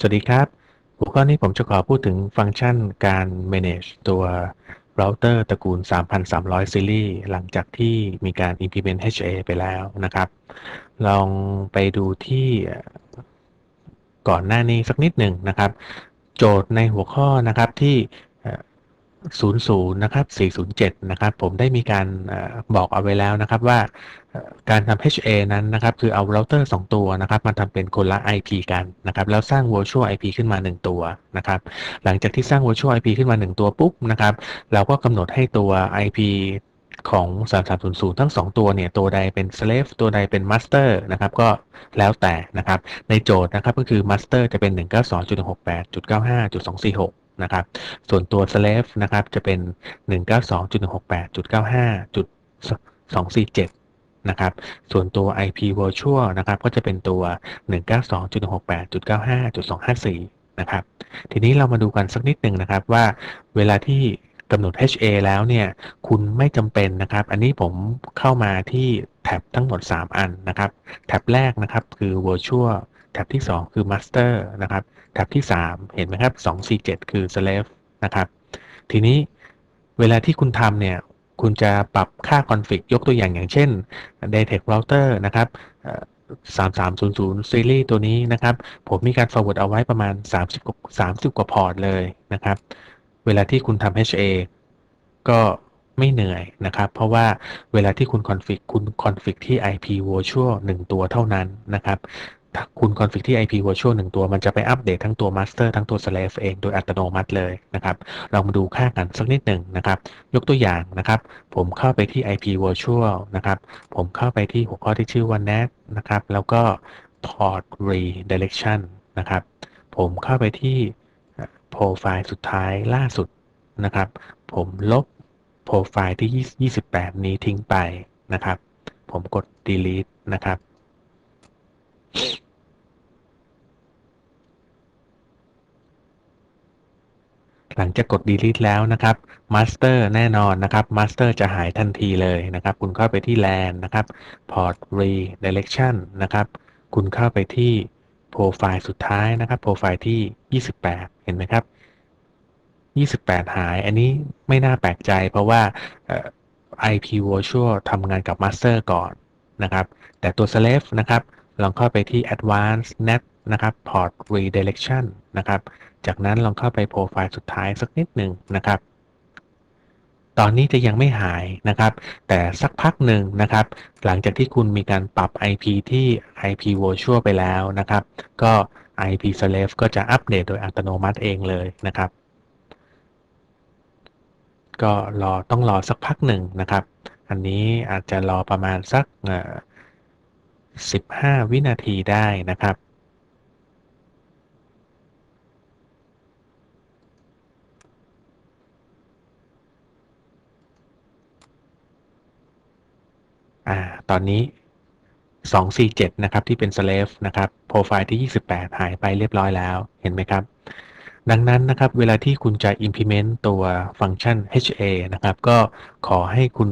สวัสดีครับหัวข้อนี้ผมจะขอพูดถึงฟังก์ชันการ manage ตัว router ตระกูล 3,300 ซีรีส์หลังจากที่มีการ implement HA ไปแล้วนะครับ ลองไปดูที่ก่อนหน้านี้สักนิดหนึ่งนะครับ โจทย์ในหัวข้อนะครับที่ 00นะครับ407นะครับผมได้มีการบอกเอาไว้แล้วนะครับว่าการทำ HA นั้นนะครับคือเอาเราเตอร์2ตัวนะครับมาทำเป็นคนละ IP กันนะครับแล้วสร้าง virtual IP ขึ้นมา 1 ตัวนะครับหลังจากที่สร้าง virtual IP ขึ้นมา 1 ตัวปุ๊บนะครับเราก็กำหนดให้ตัว IP ของ 3300 ทั้ง 2 ตัวเนี่ย ตัวใดเป็น slave ตัวใดเป็น master นะครับ ก็แล้วแต่นะครับ ในโจทย์นะครับ ก็คือ master จะเป็น 192.168.95.246 นะครับ ส่วนตัว slave นะครับ จะเป็น 192.168.95.247 นะครับ ส่วนตัว IP virtual นะครับ ก็จะเป็นตัว 192.168.95.254 นะครับ ทีนี้เรามาดูกันสักนิดหนึ่งนะครับว่าเวลาที่กำหนด HA แล้วเนี่ย คุณไม่จำเป็นนะครับ อันนี้ผมเข้ามาที่แท็บทั้งหมด 3 อันนะครับ แท็บแรกนะครับคือ virtual แท็บที่ 2 คือ master นะครับ แท็บที่ 3 เห็นไหมครับ 247 คือ slave นะครับ ทีนี้เวลาที่คุณทำเนี่ย คุณจะปรับค่า config ยกตัวอย่างอย่างเช่น Datec router นะครับ3300 ซีรีส์ตัวนี้นะครับ ผมมีการ forward เอาไว้ประมาณ 30กว่า30 กว่าพอร์ตเลยนะครับ เวลาที่คุณทำ HA ก็ไม่เหนื่อยนะครับ เพราะว่าเวลาที่คุณ config คุณ config ที่ IP virtual 1 ตัวเท่านั้นนะครับ คุณ config ที่ IP virtual 1 ตัว มันจะไปอัปเดตทั้งตัว master ทั้งตัว slave เองโดยอัตโนมัติเลยนะครับเรามาดูค่ากันสักนิดหนึ่งนะครับ ยกตัวอย่างนะครับ ผมเข้าไปที่ IP virtual นะครับ ผมเข้าไปที่หัวข้อที่ชื่อว่า NAT นะครับ แล้วก็ port redirection นะครับ ผมเข้าไปที่โปรไฟล์สุดท้ายล่าสุดนะครับ ผมลบโปรไฟล์ที่ 28 นี้ทิ้งไปนะครับ ผมกด delete นะครับ หลังจากกด delete แล้วนะครับ master แน่นอนนะครับ master จะหายทันทีเลยนะครับ คุณเข้าไปที่ LAN นะครับ port redirection นะครับ คุณเข้าไปที่โปรไฟล์สุดท้ายนะครับ โปรไฟล์ที่ 28 เห็นไหมครับ 28 หาย อันนี้ไม่น่าแปลกใจเพราะว่า IP virtual ทำงานกับ master ก่อนนะครับ แต่ตัว slave นะครับ ลองเข้าไปที่ advanced net นะครับ port redirection นะครับ จากนั้นลองเข้าไปโปรไฟล์สุดท้ายสักนิดหนึ่งนะครับ ตอนนี้จะยังไม่หายนะครับ แต่สักพักหนึ่งนะครับ หลังจากที่คุณมีการปรับ IP ที่ IP virtual ไปแล้วนะครับ ก็ IP slave ก็จะอัปเดตโดยอัตโนมัติเองเลยนะครับ ก็รอต้องรอสักพักหนึ่งนะครับ อันนี้อาจจะรอประมาณสัก15 วินาทีได้นะครับ อ่า ตอนนี้ 247 นะครับ ที่เป็น slave นะครับ โปรไฟล์ที่ 28 หายไปเรียบร้อยแล้ว เห็นไหมครับ ดังนั้นนะครับ เวลาที่คุณจะ implement ตัวฟังก์ชัน HA นะครับ ก็ขอให้คุณ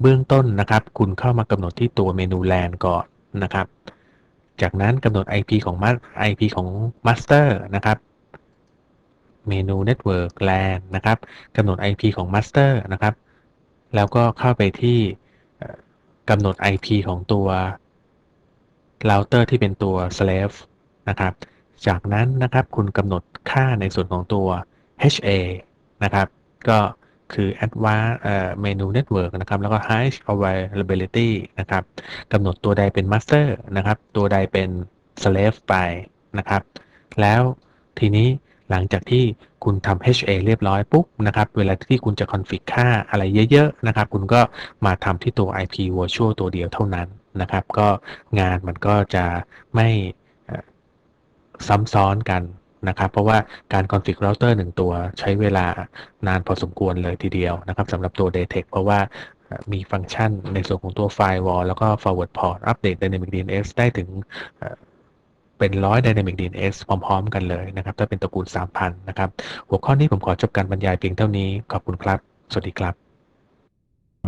เบื้องต้นนะครับ คุณเข้ามากำหนดที่ตัวเมนู LAN ก่อนนะครับ จากนั้นกำหนด IP ของ IP ของ master นะครับเมนู network LAN นะครับกำหนด IP ของ master นะครับ แล้วก็เข้าไปที่ กำหนด IP ของตัว router ที่เป็นตัว slave นะครับ จากนั้นนะครับคุณกำหนดค่าในส่วนของตัว HA นะครับ ก็คือ advanced menu network นะครับ แล้วก็ high availability นะครับกำหนดตัวใดเป็น master นะครับ ตัวใดเป็น slave ไปนะครับ แล้วทีนี้หลังจากที่ คุณทำ HA เรียบร้อยปุ๊บนะครับ เวลาที่คุณจะ config ค่าอะไรเยอะๆนะครับ คุณก็มาทำที่ตัว IP virtual ตัวเดียวเท่านั้นนะครับ ก็งานมันก็จะไม่ซ้ำซ้อนกันนะครับ เพราะว่าการ config router 1ตัวใช้เวลานานพอสมควรเลยทีเดียวนะครับสำหรับตัว Datec เพราะว่ามีฟังก์ชันในส่วนของตัว firewall แล้วก็ forward port อัปเดต dynamic DNS ได้ถึง เป็นร้อย Dynamic DNS พร้อม ๆ กันเลยนะครับ ถ้าเป็นตระกูล 3,000 นะครับ หัวข้อนี้ผมขอจบการบรรยายเพียงเท่านี้ ขอบคุณครับ สวัสดีครับ